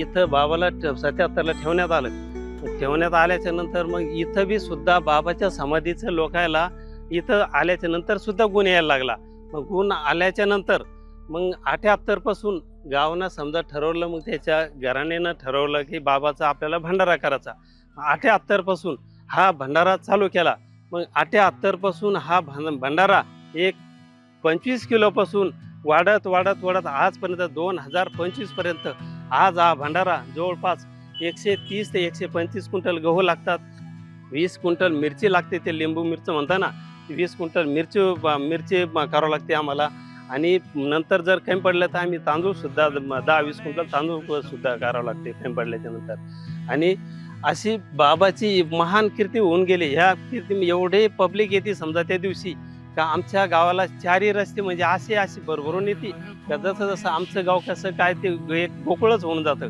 इथं बाबाला सत्याहत्तरला ठेवण्यात आलं. ठेवण्यात आल्याच्यानंतर मग इथं बी सुद्धा बाबाच्या समाधीचं लोकायला इथं आल्याच्यानंतर सुद्धा गुण यायला लागला. मग गुण आल्याच्यानंतर मग अठ्याहत्तरपासून गावनं समजा ठरवलं मग त्याच्या घराण्यानं ठरवलं की बाबाचा आपल्याला भंडारा करायचा. अठ्याहत्तरपासून हा भंडारा चालू केला. मग अठ्याहत्तरपासून हा भं- भंडारा एक पंचवीस किलोपासून वाढत वाढत वाढत आजपर्यंत दोन हजार पंचवीसपर्यंत आज हा भंडारा जवळपास एकशे तीस ते एकशे पंचवीस क्विंटल गहू लागतात. वीस क्विंटल मिरची लागते ते लिंबू मिरचं म्हणता ना वीस क्विंटल मिरची मिरची करावं लागते आम्हाला. आणि नंतर जर कमी पडलं तर आम्ही तांदूळसुद्धा द- दहा वीस क्विंटल तांदूळ सुद्धा करावं लागते कमी पडल्याच्या नंतर. आणि अशी बाबाची महान कीर्ती होऊन गेली. ह्या कीर्ती एवढे पब्लिक येते समजा त्या दिवशी. का आमच्या गावाला चारही रस्ते म्हणजे असे असे भरभरून येते. का जसं जसं आमचं गाव कसं काय ते एक गोकुळच होऊन जातं.